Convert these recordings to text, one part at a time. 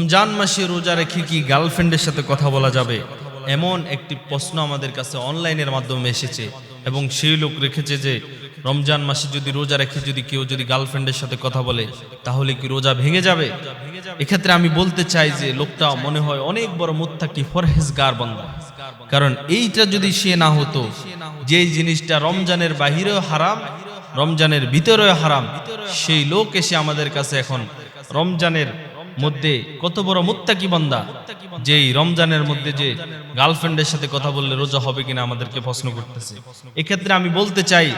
রমজান মাসে রোজা রেখে কি গার্লফ্রেন্ডের সাথে কথা বলা যাবে? এমন একটি প্রশ্ন আমাদের কাছে অনলাইনের মাধ্যমে এসেছে এবং সেই লোক রেখেছে যে, রমজান মাসে যদি রোজা রেখে যদি কেউ যদি গার্লফ্রেন্ডের সাথে কথা বলে, তাহলে কি রোজা ভেঙে যাবে? এক্ষেত্রে আমি বলতে চাই যে, লোকটা মনে হয় অনেক বড় মুত্তাকি ফরহেজগার বন্ধা কারণ এইটা যদি সে না হতো যে জিনিসটা রমজানের বাহিরেও হারাম, রমজানের ভিতরেও হারাম, সেই লোক এসে আমাদের কাছে এখন রমজানের মধ্যে কত বড় মুত্তাকি বান্দা, যেই রমজানের মধ্যে যে গার্লফ্রেন্ডের সাথে কথা বললে রোজা হবে কিনা আমাদেরকে প্রশ্ন করতেছে। এক্ষেত্রে আমি বলতে চাই,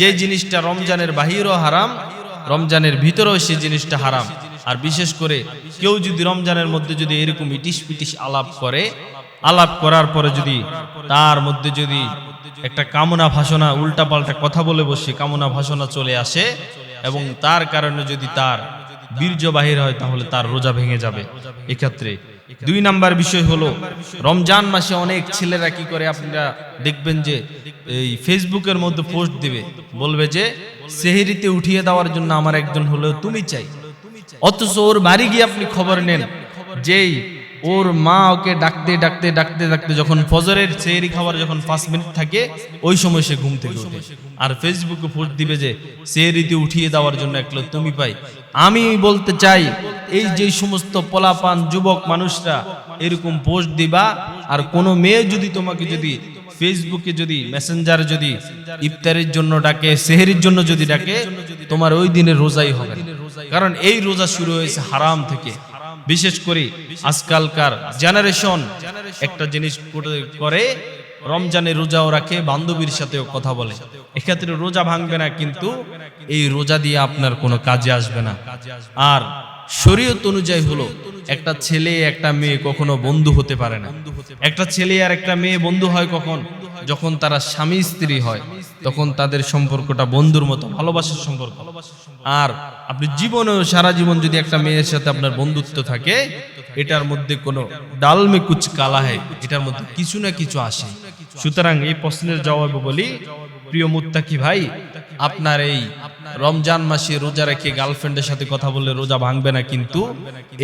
যে জিনিসটা রমজানের বাহিরও হারাম, রমজানের ভিতরেও সেই জিনিসটা হারাম। আর বিশেষ করে কেউ যদি রমজানের মধ্যে যদি এরকম ইটিস পিটিস আলাপ করে, আলাপ করার পরে যদি তার মধ্যে যদি একটা কামনা ভাষণা, উল্টাপাল্টা কথা বলে বসে কামনা ভাষণা চলে আসে এবং তার কারণে যদি তার বীর্য বাহির হয়, তাহলে তার রোজা ভেঙে যাবে। এক্ষেত্রে দুই নাম্বার বিষয় হলো, রমজান মাসে অনেক ছেলেরা কি করে আপনারা দেখবেন যে এই ফেসবুকের মধ্যে পোস্ট দিবে, বলবে যে, সেহেরিতে উঠিয়ে দেওয়ার জন্য আমার একজন হলেও তুমি চাই। অথচ ওর বাড়ি গিয়ে আপনি খবর নেন, যেই ওর মা ওকে ডাকতে ডাকতে ডাকতে ডাকতে যখন ফজরের সেহরি খাবার যখন পাঁচ মিনিট থাকে, ওই সময় সে ঘুম থেকে ওঠে। আর ফেসবুকে পোস্ট দিবে যে সেহরিতে উঠিয়ে দেওয়ার জন্য একলো তুমি পাই। আমি বলতে চাই, এই যে সমস্ত পলাপান যুবক মানুষরা, এরকম পোস্ট দিবা, আর কোনো মেয়ে যদি তোমাকে যদি ফেসবুকে যদি মেসেঞ্জার যদি, ইফতারের জন্য ডাকে, সেহেরির জন্য যদি ডাকে, তোমার ওই দিনে রোজাই হবে কারণ এই রোজা শুরু হয়েছে হারাম থেকে। বিশেষ করে আজকালকার জেনারেশন একটা জিনিস করে- রমজানে রোজাও রাখে, বান্ধবীর সাথেও কথা বলে। এক্ষেত্রে রোজা ভাঙবে না, কিন্তু এই রোজা দিয়ে আপনার কোনো কাজে আসবে না। আর শরীয়ত অনুযায়ী হলো, একটা ছেলে, একটা মেয়ে কখনো বন্ধু হতে পারে না। একটা ছেলে আর একটা মেয়ে বন্ধু হয় কখন? যখন তারা স্বামী, স্ত্রী হয়। তখন তাদের সম্পর্কটা বন্ধুর মতো, ভালোবাসার সম্পর্ক। আর আপনি জীবনেও সারা জীবন যদি একটা মেয়ের সাথে আপনার বন্ধুত্ব থাকে, এটার মধ্যে কোনো ডালমে কুচ কালা হয়, এটার মধ্যে কিছু না কিছু আসে। সুতরাং এই প্রশ্নের জবাবে বলি, প্রিয় মুত্তাকি ভাই, আপনার এই রমজান মাসে রোজা রেখে গার্লফ্রেন্ডের সাথে কথা বললে রোজা ভাঙবে না কিন্তু,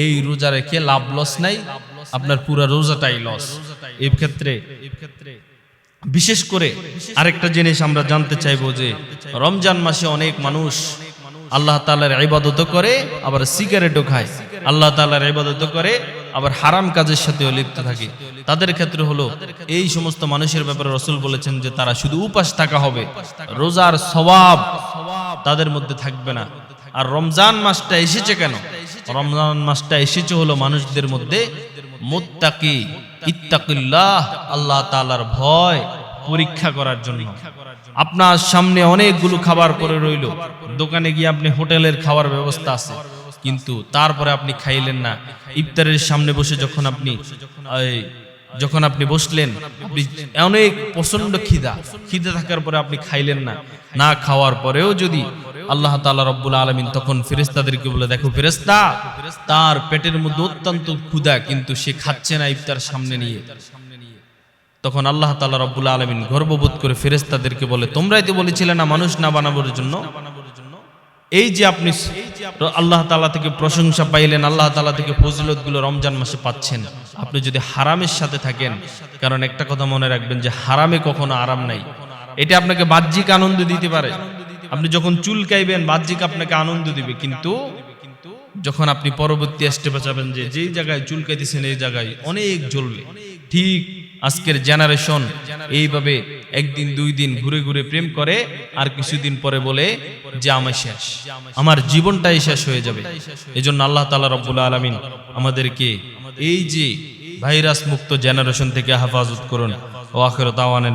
এই রোজা রেখে লাভ লস নাই, আপনার পুরো রোজাটাই লস এই ক্ষেত্রে বিশেষ করে আরেকটা জিনিস আমরা জানতে চাইব যে রমজান মাসে অনেক মানুষ আল্লাহ তালার ইবাদত করে, আবার সিগারেটও খায়। আল্লাহ তালার ইবাদত করে, আবার হারাম কাজের সাথেও লিপ্ত থাকে। তাদের ক্ষেত্রে হলো, এই সমস্ত মানুষের ব্যাপারে রসুল বলেছেন যে তারা শুধু উপাস থাকা হবে, রোজার স্বভাব তাদের মধ্যে থাকবে না। আর রমজান মাসটা এসেছে কেন? রমজান মাসটা এসেছে হলো মানুষদের মধ্যে মুত্তাকি। ইত্তাকিল্লাহ, আল্লাহ তাআলার ভয় পরীক্ষা করার জন্য। আপনার সামনে অনেকগুলো খাবার পরে রইল। দোকানে গিয়ে আপনি হোটেলের খাবার ব্যবস্থা আছে। কিন্তু তারপরে আপনি খাইলেন না। ইফতারের সামনে বসে যখন আপনি যখন আপনি বসলেন অনেক প্রচণ্ড খিদা। খিদে থাকার পরে আপনি খাইলেন না। না খাওয়ার পরেও যদি আল্লাহ তাআলা রব্বুল আলমিন তখন ফেরেস্তাদেরকে বলে, দেখো ফেরেস্তা তার পেটের মধ্যে অত্যন্ত ক্ষুধা, কিন্তু সে খাচ্ছে না ইফতার সামনে নিয়ে। তখন আল্লাহ তাআলা রব্বুল আলমিন গর্ববোধ করে ফেরেস্তাদেরকে বলে, তোমরাই তো বলেছিলে না মানুষ না বানাবার জন্য? এই যে আপনি আল্লাহ তাআলা থেকে প্রশংসা পাইলেন, আল্লাহ তাআলা থেকে ফজিলতগুলো রমজান মাসে পাচ্ছেন। আপনি যদি হারামের সাথে থাকেন, কারণ একটা কথা মনে রাখবেন যে হারামে কখনো আরাম নাই। এটা আপনাকে বাহ্যিক আনন্দ দিতে পারে। আপনি যখন চুল কাইবেন, বাহ্যিক আপনাকে আনন্দ দিবে। কিন্তু যখন আপনি পরবর্তী স্টেপে যাবেন যে যেই জায়গায় চুলকাইতেছেন এই জায়গায় অনেক জ্বলবে। ঠিক আজকের জেনারেশন এইভাবে একদিন, দুই দিন ঘুরে ঘুরে প্রেম করে, আর কিছুদিন পরে বলে যে আমার শেষ। আমার জীবনটাই শেষ হয়ে যাবে। এজন্য আল্লাহ তালা রব্বুল আলামিন আমাদেরকে এই যে ভাইরাস মুক্ত জেনারেশন থেকে হেফাজত করুন। ও আখির দাওয়ানের